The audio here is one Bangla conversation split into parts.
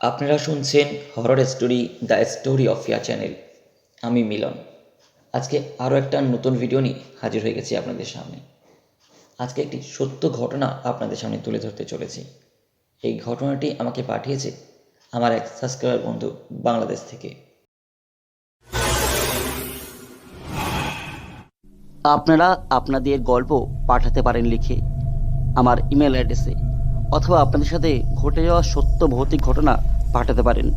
আপনারা শুনছেন horror story the story of year channel আমি মিলন। আজকে আরও একটা নতুন ভিডিও নিয়ে হাজির হয়ে গেছি আপনাদের সামনে। আজকে একটি সত্য ঘটনা আপনাদের সামনে তুলে ধরতে চলেছি। এই ঘটনাটি আমাকে পাঠিয়েছে আমার এক সাবস্ক্রাইবার বন্ধু বাংলাদেশ থেকে। আপনারা আপনাদের গল্প পাঠাতে পারেন লিখে আমার ইমেল অ্যাড্রেসে অথবা আপনাদের সাথে ঘটে যাওয়া সত্য ভৌতিক ঘটনা পাঠাতে পারেন।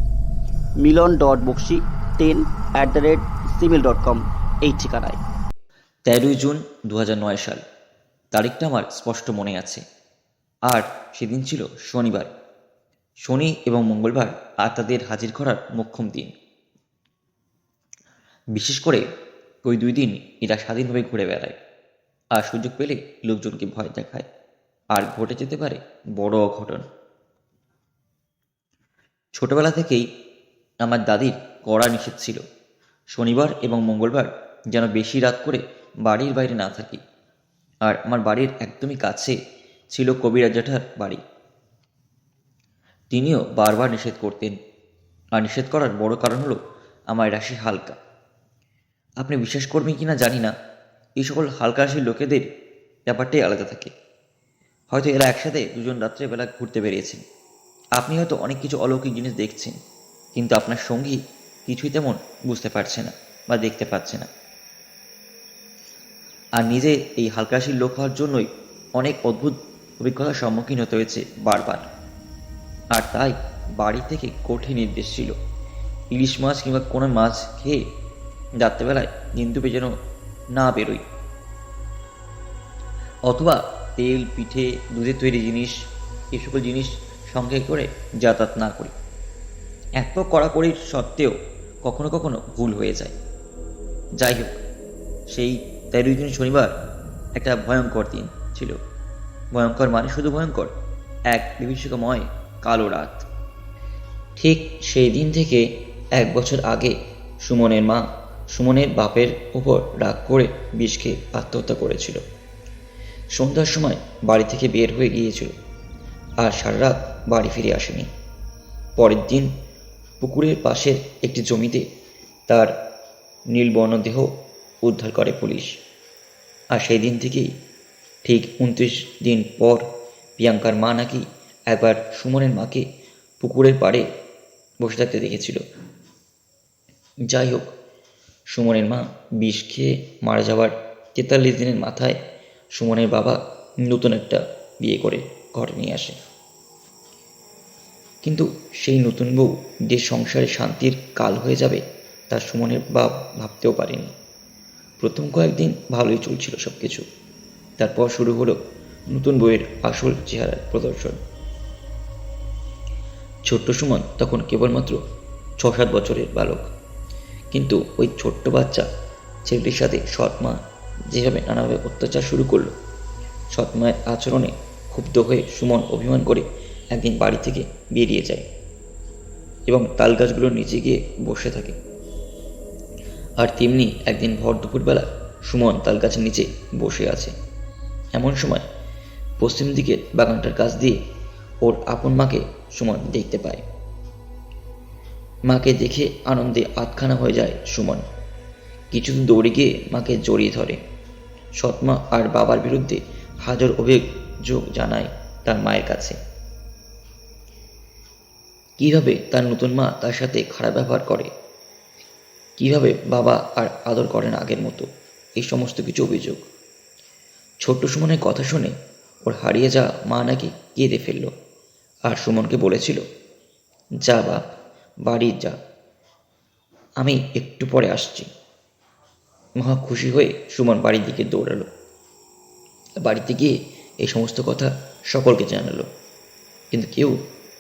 Milan dot Bakshi ten at the rate gmail dot com এই ঠিকানায়। তেরোই জুন দু নয় সাল। তারিখটা আমার স্পষ্ট মনে আছে। আর সেদিন ছিল শনিবার। শনি এবং মঙ্গলবার আত্মাদের হাজির করার মোক্ষম দিন। বিশেষ করে ওই দুই দিন এরা স্বাধীনভাবে ঘুরে বেড়ায়। আর সুযোগ পেলে লোকজনকে ভয় দেখায়। আর ঘটে যেতে পারে বড় অঘটন। ছোটবেলা থেকেই আমার দাদির কড়া নিষেধ ছিল। শনিবার এবং মঙ্গলবার যেন বেশি রাত করে বাড়ির বাইরে না থাকি। আর আমার বাড়ির একদমই কাছে ছিল কবিরাজ জ্যাঠার বাড়ি। তিনিও বারবার নিষেধ করতেন। আর নিষেধ করার বড় কারণ হলো আমার রাশি হালকা। আপনি বিশ্বাস করবেন কি না জানি না। এই সকল হালকা রাশির লোকেদের ব্যাপারটাই আলাদা থাকে। হয়তো এরা একসাথে দুজন রাত্রেবেলা ঘুরতে বেরিয়েছেন। আপনি হয়তো অনেক কিছু অলৌকিক জিনিস দেখছেন, কিন্তু আপনার সঙ্গী কিছুই তেমন বুঝতে পারছে না বা দেখতে পাচ্ছে না। আর নিজে এই হালকাশির লোক হওয়ার জন্যই অনেক অদ্ভুত অভিজ্ঞতার সম্মুখীন হতে হয়েছে বারবার। আর তাই বাড়ি থেকে কঠিন নির্দেশ ছিল। ইলিশ মাছ কিংবা কোনো মাছ খেয়ে রাত্রেবেলায় নিন্দুপে যেন না বেরোই। অথবা তেল, পিঠে দুধের তৈরি জিনিস এই সকল জিনিস সঙ্গে করে যাতায়াত না করি। এত কড়াকড়ির সত্ত্বেও কখনো কখনো ভুল হয়ে যায়। যাই হোক, সেই তেরোই দিন শনিবার একটা ভয়ঙ্কর দিন ছিল। ভয়ঙ্কর মানে শুধু ভয়ঙ্কর, এক বিভীষিকাময় কালো রাত। ঠিক সেই দিন থেকে এক বছর আগে সুমনের মা সুমনের বাপের উপর রাগ করে বিষকে আত্মহত্যা করেছিল। সন্ধ্যার সময় বাড়ি থেকে বের হয়ে গিয়েছিল, আর সারা রাত বাড়ি ফিরে আসেনি। পরের দিন পুকুরের পাশের একটি জমিতে তার নীলবর্ণ দেহ উদ্ধার করে পুলিশ। আর সেই দিন থেকেই ঠিক উনত্রিশ দিন পর প্রিয়াঙ্কার মা নাকি একবার সুমনের মাকে পুকুরের পাড়ে বসে থাকতে দেখেছিল। যাই হোক, সুমনের মা বিষ খেয়ে মারা যাওয়ার তেতাল্লিশ দিনের মাথায় সুমনের বাবা নতুন একটা বিয়ে করে ঘরে নিয়ে আসে। কিন্তু সেই নতুন বউ যে সংসারে শান্তির কাল হয়ে যাবে তা সুমনের বাপ ভাবতেও পারেনি। প্রথম কয়েকদিন ভালোই চলছিল সব কিছু তারপর শুরু হলো নতুন বইয়ের আসল চেহারার প্রদর্শন। ছোট্ট সুমন তখন কেবলমাত্র ছ সাত বছরের বালক। কিন্তু ওই ছোট্ট বাচ্চা ছেলেটির সাথে সৎমা যেভাবে নানাভাবে অত্যাচার শুরু করল, সৎমায়ের আচরণে ক্ষুব্ধ হয়ে সুমন অভিমান করে একদিন বাড়ি থেকে বেরিয়ে যায় এবং তাল গাছগুলোর নিচে গিয়ে বসে থাকে। আর তেমনি একদিন ভর দুপুরবেলা সুমন তাল গাছের নিচে বসে আছে। এমন সময় পশ্চিম দিকের বাগানটার কাছ দিয়ে ওর আপন মাকে সুমন দেখতে পায়। মাকে দেখে আনন্দে আতখানা হয়ে যায় সুমন। কিছুদিন দৌড়ে গিয়ে মাকে জড়িয়ে ধরে। সৎমা আর বাবার বিরুদ্ধে হাজার অভিযোগ জানায় তার মায়ের কাছে। কীভাবে তার নতুন মা তার সাথে খারাপ ব্যবহার করে? কীভাবে বাবা আর আদর করে না আগের মতো? এই সমস্ত কিছু অভিযোগ। ছোট্ট সুমনের কথা শুনে ওর হারিয়ে যাওয়া মা নাকি কেঁদে ফেলল আর সুমনকে বলেছিল, যা বাপ, বাড়ি যা। আমি একটু পরে আসছি। মহা খুশি হয়ে সুমন বাড়ির দিকে দৌড়ালো। বাড়িতে গিয়ে এই সমস্ত কথা সকলকে জানালো, কিন্তু কেউ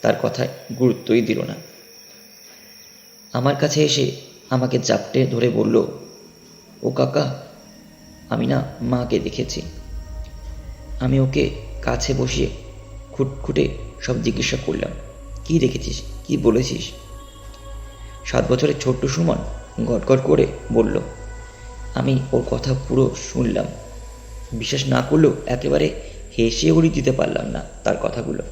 তার কথায় গুরুত্বই দিল না। আমার কাছে এসে আমাকে চাপটে ধরে বলল, ও কাকা, আমি না মাকে দেখেছি। আমি ওকে কাছে বসিয়ে খুটখুটে সব জিজ্ঞাসা করলাম, কি দেখেছিস? কি বলেছিস? সাত বছরের ছোট্ট সুমন গটগট করে বলল আমি ওর কথা পুরো শুনলাম। বিশ্বাস না করলেও একেবারে হেসে উড়ি দিতে পারলাম না তার কথাগুলো।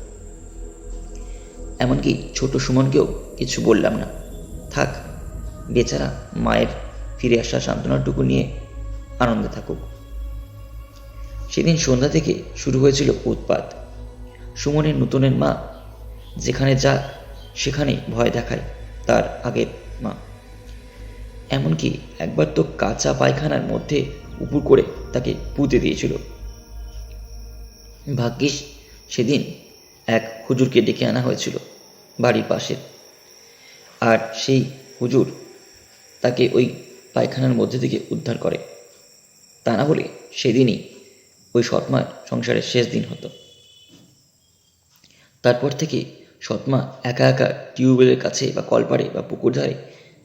এমনকি ছোট সুমনকেও কিছু বললাম না। থাক, বেচারা মায়ের ফিরে আসা সান্ত্বনাটুকু নিয়ে আনন্দে থাকুক। সেদিন সন্ধ্যা থেকে শুরু হয়েছিল উৎপাত। সুমনের নতুনের মা যেখানে যাক, সেখানেই ভয় দেখায় তার আগের মা। এমনকি একবার তো কাঁচা পায়খানার মধ্যে উপুর করে তাকে পুঁতে দিয়েছিল। ভাগ্যিস সেদিন এক হুজুরকে ডেকে আনা হয়েছিল বাড়ির পাশে। আর সেই হুজুর তাকে ওই পায়খানার মধ্যে থেকে উদ্ধার করে। তা না হলে সেদিনই ওই সৎমার সংসারের শেষ দিন হতো। তারপর থেকে সৎমা একা একা টিউবওয়েলের কাছে বা কলপাড়ে বা পুকুর ধারে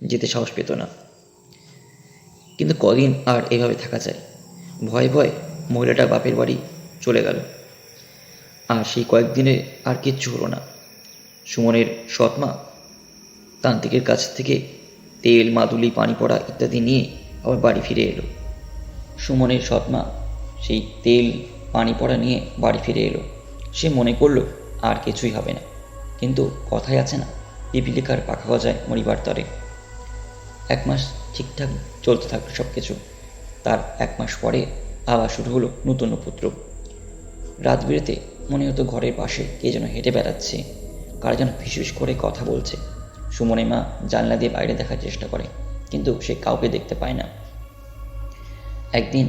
যেতে সাহস পেত না। কিন্তু কদিন আর এভাবে থাকা যায়। ভয়ে ভয়ে মহিলাটা বাপের বাড়ি চলে গেল। আর সেই কয়েকদিনে আর কিচ্ছু হলো না। সুমনের সৎমা তান্ত্রিকের কাছ থেকে তেল, মাদুলি, পানি পড়া ইত্যাদি নিয়ে আবার বাড়ি ফিরে এলো। সুমনের সৎমা সেই তেল, পানি পড়া নিয়ে বাড়ি ফিরে এলো। সে মনে করল আর কিছুই হবে না। কিন্তু কথাই আছে না, পিপিলিকার পাখা গজায় মরিবার তরে। এক মাস ঠিকঠাক চলতে থাকল সব কিছু তার এক মাস পরে আবার শুরু হলো নতুন উপদ্রব। রাত বিরেতে মনে হতো ঘরের পাশে কে যেন হেঁটে বেড়াচ্ছে। কার যেন ফিসফিস করে কথা বলছে। সুমনে মা জানলা দিয়ে বাইরে দেখার চেষ্টা করে, কিন্তু সে কাউকে দেখতে পায় না। একদিন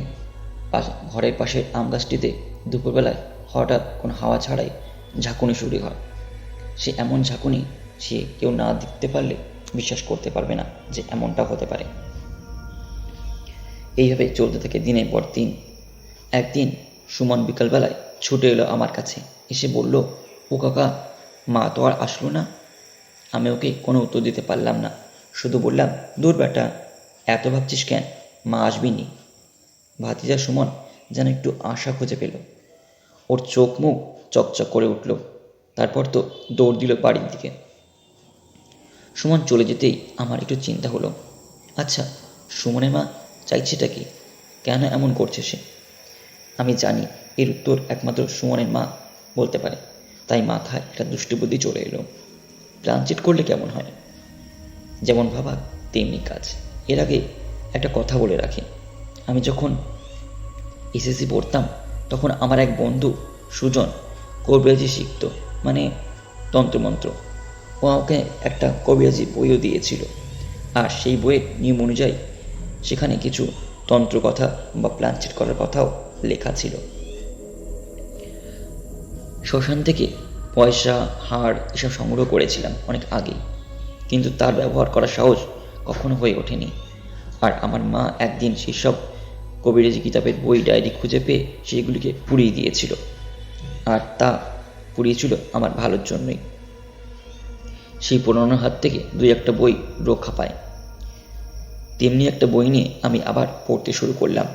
ঘরের পাশের আম গাছটিতে দুপুরবেলায় হঠাৎ কোনো হাওয়া ছাড়াই ঝাঁকুনি শুরু হয়। সে এমন ঝাঁকুনি সে কেউ না দেখতে পারলে বিশ্বাস করতে পারবে না যে এমনটা হতে পারে। এইভাবে চলতে থাকে দিনের পর দিন। একদিন সুমন বিকালবেলায় ছুটে এলো আমার কাছে। এসে বলল, ও কাকা, মা তো আর আসলো না। আমি ওকে কোনো উত্তর দিতে পারলাম না। শুধু বললাম, দূর বেটা, এত ভাবছিস কেন? মা আসবিনি ভাতিজা সুমন যেন একটু আশা খুঁজে পেল। ওর চোখ মুখ চকচক করে উঠল। তারপর তো দৌড় দিল বাড়ির দিকে। সুমন চলে যেতেই আমার একটু চিন্তা হলো। আচ্ছা সুমনের মা চাইছেটা কি? কেন এমন করছে সে? আমি জানি এর উত্তর একমাত্র সুমনের মা বলতে পারে। তাই মাথায় একটা দুষ্টবুদ্ধি চলে এলো। ট্রানজিট করলে কেমন হয়? যেমন ভাবা তেমনি কাজ। এর আগে একটা কথা বলে রাখি। আমি যখন এসএসসি পড়তাম, তখন আমার এক বন্ধু সুজন কবিরাজি শিখত মানে তন্ত্রমন্ত্র। ও আমাকে একটা কবিরাজি বইও দিয়েছিল। আর সেই বইয়ের নিয়ম অনুযায়ী সেখানে কিছু তন্ত্র কথা বা প্লানচেট করার কথাও লেখা ছিল। শ্মশান থেকে পয়সা, হাড় এসব সংগ্রহ করেছিলাম অনেক আগেই কিন্তু তার ব্যবহার করা সহজ কখনো হয়ে ওঠেনি। আর আমার মা একদিন সেসব কবিরাজি কিতাবের বই ডায়েরি খুঁজে পেয়ে সেগুলিকে পুড়িয়ে দিয়েছিল। আর তা পুড়িয়েছিল আমার ভালোর জন্যই। সেই পুরনো হাত থেকে দুই একটা বই রক্ষা পায়। তেমনি একটা বই নিয়ে আমি আবার পড়তে শুরু করলাম।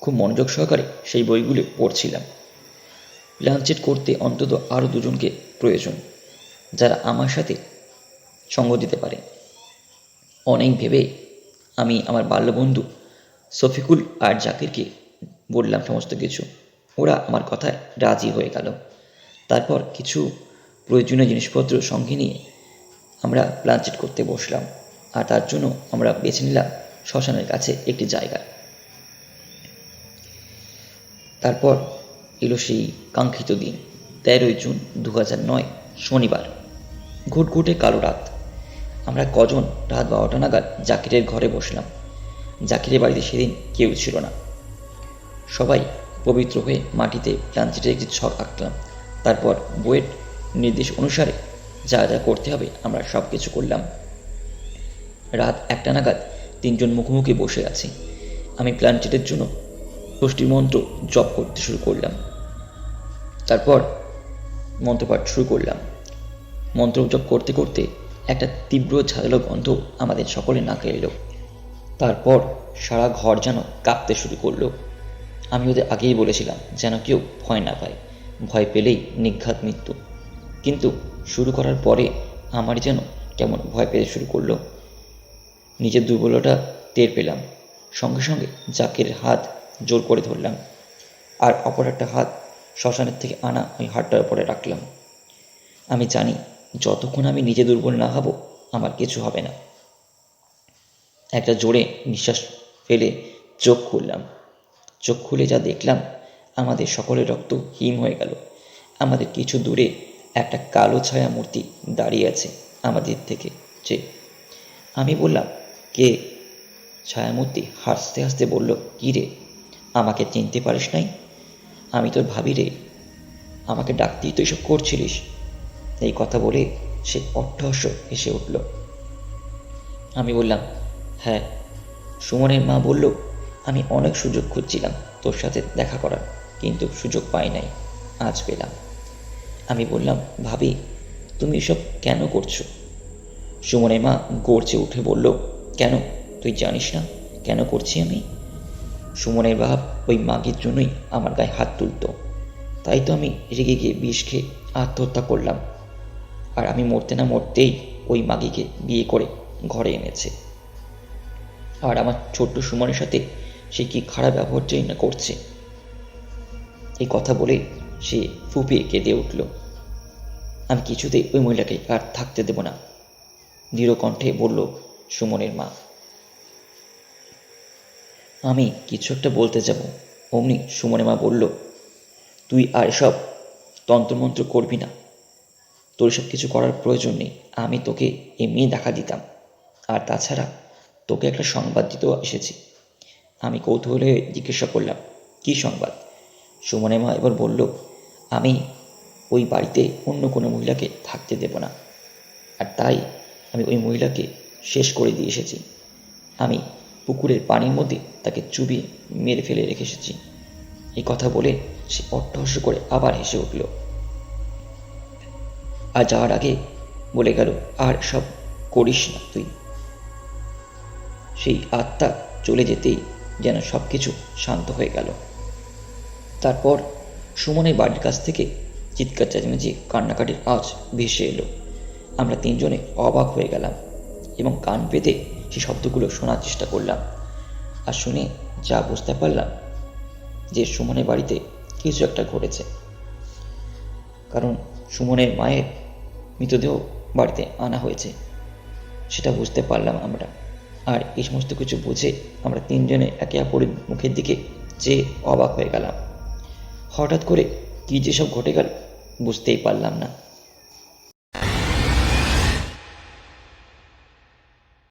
খুব মনোযোগ সহকারে সেই বইগুলি পড়ছিলাম। লাঞ্চেট করতে অন্তত আরও দুজনকে প্রয়োজন, যারা আমার সাথে সঙ্গ দিতে পারে। অনেক ভেবে আমি আমার বাল্যবন্ধু শফিকুল আর জাকিরকে বললাম সমস্ত কিছু। ওরা আমার কথায় রাজি হয়ে গেল। তারপর কিছু প্রয়োজনীয় জিনিসপত্র সঙ্গে নিয়ে আমরা প্ল্যানচেট করতে বসলাম, আর তার জন্য আমরা বেছে নিলাম শ্মশানের কাছে একটি জায়গা। তারপর এলো সেই কাঙ্ক্ষিত দিন, তেরোই জুন দু নয়, শনিবার। ঘুটঘুটে কালো রাত। আমরা কজন রাত বারোটা নাগাদ জাকিরের ঘরে বসলাম। জাকিরের বাড়িতে সেদিন কেউ ছিল না। সবাই পবিত্র হয়ে মাটিতে প্লাঞ্চেটে একটি ছক আঁকলাম। তারপর বইয়ের নির্দেশ অনুসারে যা যা করতে হবে, আমরা সব কিছু করলাম। রাত একটা নাগাদ তিনজন মুখোমুখি বসে আছি। আমি প্ল্যানচেটের জন্য ষষ্ঠী মন্ত্র জপ করতে শুরু করলাম। তারপর মন্ত্রপাঠ শুরু করলাম। মন্ত্র জপ করতে করতে একটা তীব্র ঝাঁঝালো গন্ধ আমাদের সকলে নাকে এলো। তারপর সারা ঘর যেন কাঁপতে শুরু করল। আমি ওদের আগেই বলেছিলাম, যেন কেউ ভয় না পায়। ভয় পেলেই নিঘাত মৃত্যু। কিন্তু শুরু করার পরে আমার যেন কেমন ভয় পেতে শুরু করল। নিজের দুর্বলতা টের পেলাম। সঙ্গে সঙ্গে জাকের হাত জোর করে ধরলাম। আর অপর একটা হাত শ্মশানের থেকে আনা ওই হাতটার উপরে রাখলাম। আমি জানি যতক্ষণ আমি নিজে দুর্বল না হব, আমার কিছু হবে না। একটা জোরে নিঃশ্বাস ফেলে চোখ খুললাম। চোখ খুলে যা দেখলাম, আমাদের সকলের রক্ত হিম হয়ে গেল। আমাদের কিছু দূরে একটা কালো ছায়া মূর্তি দাঁড়িয়ে আছে আমাদের থেকে, যে আমি বললাম, কে? ছায়ামূর্তি হাসতে হাসতে বলল, কী রে? আমাকে চিনতে পারিস নাই? আমি তোর ভাবি রে। আমাকে ডাকতেই তো এসব করছিলিস। এই কথা বলে সে অট্টহাস্য হেসে উঠল। আমি বললাম হ্যাঁ। সুমনের মা বলল, আমি অনেক সুযোগ খুঁজছিলাম তোর সাথে দেখা করার, কিন্তু সুযোগ পাই নাই। আজ পেলাম। আমি বললাম, ভাবি, তুমি এসব কেন করছ? সুমনের মা গড়ছে উঠে বলল, কেন? তুই জানিস না কেন করছি আমি? সুমনের বাপ ওই মাগির জন্যই আমার গায়ে হাত তুলতো। তাই তো আমি রেগে গিয়ে বিষ খেয়ে আত্মহত্যা করলাম। আর আমি মরতে না মরতেই ওই মাগিকে বিয়ে করে ঘরে এনেছে। আর আমার ছোট্ট সুমনের সাথে সে কি খারাপ ব্যবহারটাই না করছে? এই কথা বলে সে ফুপিয়ে কেঁদে উঠল। আমি কিছুতেই ওই মহিলাকে আর থাকতে দেব না, দৃঢ় কণ্ঠে বলল সুমনের মা। আমি কিছু একটা বলতে যাব, অমনি সুমনের মা বলল। তুই আর সব তন্ত্রমন্ত্র করবি না। তোর সব কিছু করার প্রয়োজন নেই। আমি তোকে এমনি দেখা দিতাম। আর তাছাড়া তোকে একটা সংবাদ দিতেও এসেছি। আমি কৌতূহল জিজ্ঞাসা করলাম, কী সংবাদ? সুমনের মা এবার বলল আমি ওই বাড়িতে অন্য কোনো মহিলাকে থাকতে দেব না। আর তাই আমি ওই মহিলাকে শেষ করে দিয়ে এসেছি। আমি পুকুরের পানির মধ্যে তাকে চুবিয়ে মেরে ফেলে রেখে এসেছি। এই কথা বলে সে অট্টহাস্য করে আবার হেসে উঠল। আর যাওয়ার আগে বলে গেল, আর সব করিস না তুই। সেই আত্মা চলে যেতেই যেন সব কিছু শান্ত হয়ে গেল। তারপর সুমনের বাড়ির কাছ থেকে চিৎকার চেঁচামেচি কান্নাকাটির আওয়াজ ভেসে এলো। আমরা তিনজনে অবাক হয়ে গেলাম এবং কান পেতে সেই শব্দগুলো শোনার চেষ্টা করলাম আর শুনে যা বুঝতে পারলাম যে সুমনের বাড়িতে কিছু একটা ঘটেছে। কারণ সুমনের মায়ের মৃতদেহ বাড়িতে আনা হয়েছে, সেটা বুঝতে পারলাম আমরা। আর এই সমস্ত কিছু বুঝে আমরা তিনজনে একে অপরের মুখের দিকে চেয়ে অবাক হয়ে গেলাম। হঠাৎ করে কী যেসব ঘটে গেল বুঝতেই পারলাম না।